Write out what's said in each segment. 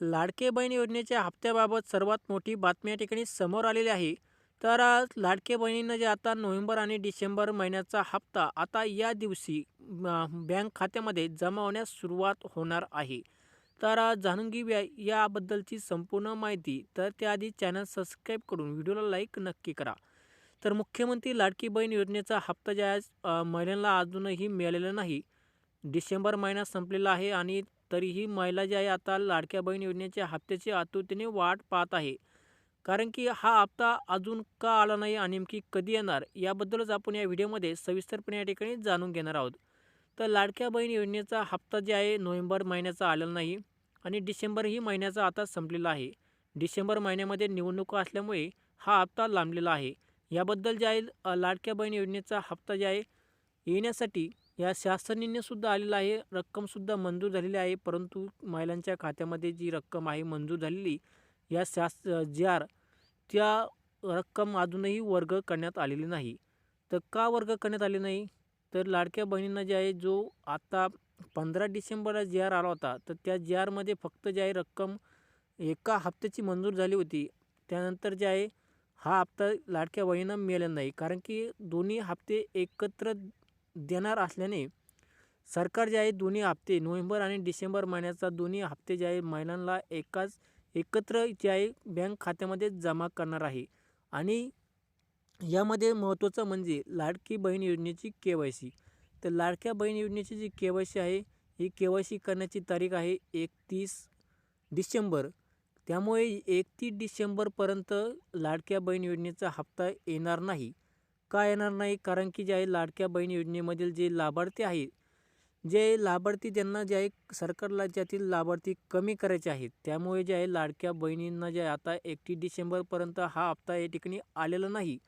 लाडके बहीण योजनेच्या हप्त्याबाबत सर्वात मोठी बातमी या ठिकाणी समोर आलेली आहे. तर लाडके बहिणींना जे आता नोव्हेंबर आणि डिसेंबर महिन्याचा हप्ता आता या दिवशी बँक खात्यामध्ये जमा होण्यास सुरुवात होणार आहे. तर जाणून घेऊया याबद्दलची संपूर्ण माहिती. तर त्याआधी चॅनल सबस्क्राईब करून व्हिडिओला लाईक नक्की करा. तर मुख्यमंत्री लाडकी बहीण योजनेचा हप्ता ज्या आहे, महिलांना अजूनही मिळालेला नाही. डिसेंबर महिना संपलेला आहे आणि तरीही महिला जी आहे आता लाडक्या बहीण योजनेच्या हप्त्याची आतुरतेने वाट पाहत आहे. कारण की हा हप्ता अजून का आला नाही आणि नेमकी कधी येणार याबद्दलच आपण या व्हिडिओमध्ये सविस्तरपणे या ठिकाणी जाणून घेणार आहोत. तर लाडक्या बहीण योजनेचा हप्ता जे आहे नोव्हेंबर महिन्याचा आलेला नाही आणि डिसेंबरही महिन्याचा आता संपलेला आहे. डिसेंबर महिन्यामध्ये निवडणुका असल्यामुळे हा हप्ता लांबलेला आहे. याबद्दल जे आहे लाडक्या बहीण योजनेचा हप्ता जे आहे येण्यासाठी या शासनाने सुद्धा आलेला आहे. रक्कमसुद्धा मंजूर झालेली आहे. परंतु महिलांच्या खात्यामध्ये जी रक्कम आहे मंजूर झालेली या शास जी आर त्या रक्कम अजूनही वर्ग करण्यात आलेली नाही. तर का वर्ग करण्यात आले नाही? तर लाडक्या बहिणींना जे आहे जो आता पंधरा डिसेंबरला जी आर आला होता तर त्या जी आरमध्ये फक्त जे आहे रक्कम एका हप्त्याची मंजूर झाली होती. त्यानंतर जे आहे हा हप्ता लाडक्या बहिणींना मिळाला नाही. कारण की दोन्ही हप्ते एकत्र देणार असल्याने सरकार जे आहे दोन्ही हप्ते नोव्हेंबर आणि डिसेंबर महिन्याचा दोन्ही हप्ते जे आहे महिलांना एकाच एकत्र जे आहे बँक खात्यामध्ये जमा करणार आहे. आणि यामध्ये महत्त्वाचं म्हणजे लाडकी बहीण योजनेची के वाय सी. तर लाडक्या बहीण योजनेची जी के वाय सी आहे ही के वाय सी करण्याची तारीख आहे एकतीस डिसेंबर. त्यामुळे एकतीस डिसेंबरपर्यंत लाडक्या बहीण योजनेचा हप्ता येणार नाही. का येणार नाही कारण की जे आहे लाडक्या बहीण योजनेमधील जे लाभार्थी आहे जे लाभार्थी ज्यांना जे आहे सरकारला ज्यातील लाभार्थी कमी करायचे आहेत त्यामुळे जे आहे लाडक्या बहिणींना जे आहे आता एकतीस डिसेंबरपर्यंत हा हप्ता या ठिकाणी आलेला नाही.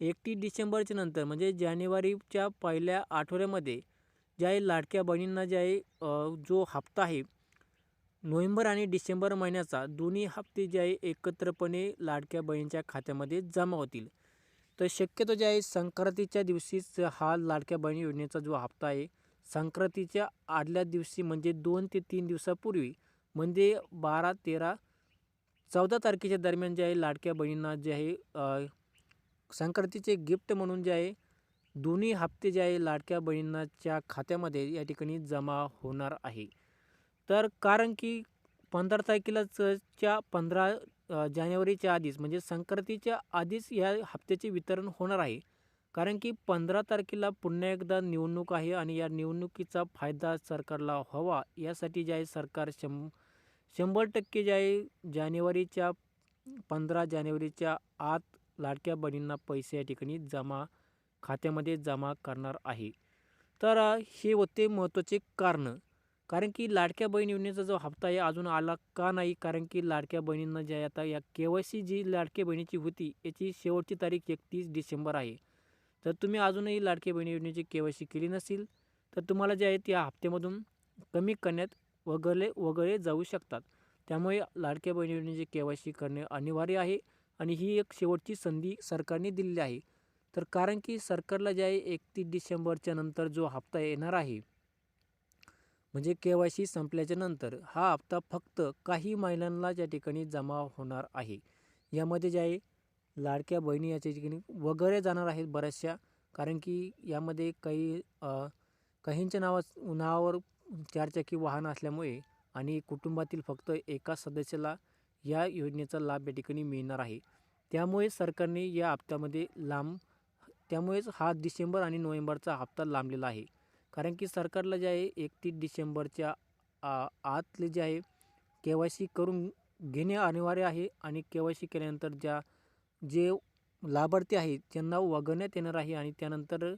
एकतीस डिसेंबरच्या नंतर म्हणजे जानेवारीच्या पहिल्या आठवड्यामध्ये ज्या आहे लाडक्या बहिणींना जे आहे जो हप्ता आहे नोव्हेंबर आणि डिसेंबर महिन्याचा दोन्ही हप्ते जे आहे एकत्रपणे लाडक्या बहिणींच्या खात्यामध्ये जमा होतील. तर शक्यतो जे आहे संक्रांतीच्या दिवशीच हा लाडक्या बहिणी योजनेचा जो हप्ता आहे संक्रांतीच्या आदल्या दिवशी म्हणजे दोन ते तीन दिवसापूर्वी म्हणजे बारा तेरा चौदा तारखेच्या दरम्यान जे आहे लाडक्या बहिणींना जे आहे संक्रांतीचे गिफ्ट म्हणून जे आहे दोन्ही हप्ते जे आहे लाडक्या बहिणींच्या खात्यामध्ये या ठिकाणी जमा होणार आहे. तर कारण की पंधरा तारखेलाच च्या पंधरा जानेवारीच्या आधीच म्हणजे संक्रांतीच्या आधीच या हप्त्याचे वितरण होणार आहे. कारण की पंधरा तारखेला पुन्हा एकदा निवडणूक आहे आणि या निवडणुकीचा फायदा सरकारला व्हावा यासाठी जे आहे सरकार शं शंभर टक्के जे आहे जानेवारीच्या पंधरा जानेवारीच्या आत लाडक्या बहिणींना पैसे या ठिकाणी जमा खात्यामध्ये जमा करणार आहे. तर हे होते महत्त्वाचे कारणं. कारण की लाडक्या बहीण योजनेचा जो हप्ता आहे अजून आला का नाही? कारण की लाडक्या बहिणींना जे आहे आता या के वाय सी जी लाडक्या बहिणीची होती याची शेवटची तारीख एकतीस डिसेंबर आहे. तर तुम्ही अजूनही लाडक्या बहिणी योजनेची के वाय सी केली नसेल तर तुम्हाला जे आहे त्या हप्त्यामधून कमी करण्यात वगळले वगळले जाऊ शकतात. त्यामुळे लाडक्या बहिणी योजनेची के वाय सी करणे अनिवार्य आहे आणि ही एक शेवटची संधी सरकारने दिलेली आहे. तर कारण की सरकारला जे आहे एकतीस डिसेंबरच्या नंतर जो हप्ता येणार आहे म्हणजे के वाय सी संपल्याच्या नंतर हा हप्ता फक्त काही महिलांना या ठिकाणी जमा होणार आहे. यामध्ये जे आहे लाडक्या बहिणी याच्या ठिकाणी वगैरे जाणार आहेत बऱ्याचशा कारण की यामध्ये काही काहींच्या नावा नावावर चारचाकी वाहन असल्यामुळे आणि कुटुंबातील फक्त एका सदस्याला या योजनेचा लाभ या ठिकाणी मिळणार आहे. त्यामुळे सरकारने या हप्त्यामध्ये लांब त्यामुळेच हा डिसेंबर आणि नोव्हेंबरचा हप्ता लांबलेला आहे. कारण की सरकारला जे आहे एकतीस डिसेंबरच्या आ आतले जे आहे के वाय सी करून घेणे अनिवार्य आहे आणि के वाय सी केल्यानंतर ज्या जे लाभार्थी आहेत त्यांना वगळण्यात येणार आहे आणि त्यानंतर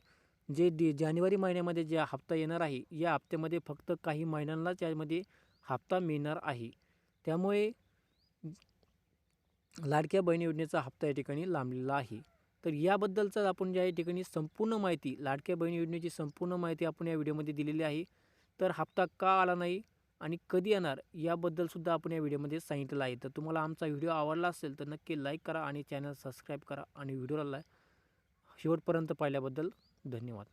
जे डि जानेवारी महिन्यामध्ये जे हप्ता येणार आहे या हप्त्यामध्ये फक्त काही महिन्यांनाच यामध्ये हप्ता मिळणार आहे. त्यामुळे लाडक्या बहीण योजनेचा हप्ता या ठिकाणी लांबलेला आहे. तर याबद्दलचं आपण ज्या या ठिकाणी संपूर्ण माहिती लाडक्या बहीण योजनेची संपूर्ण माहिती आपण या व्हिडिओमध्ये दिलेली आहे तर हप्ता का आला नाही आणि कधी येणार याबद्दलसुद्धा आपण या व्हिडिओमध्ये सांगितलेलं आहे. तर तुम्हाला आमचा व्हिडिओ आवडला असेल तर नक्की लाईक करा आणि चॅनल सबस्क्राईब करा आणि व्हिडिओला शेवटपर्यंत पाहिल्याबद्दल धन्यवाद.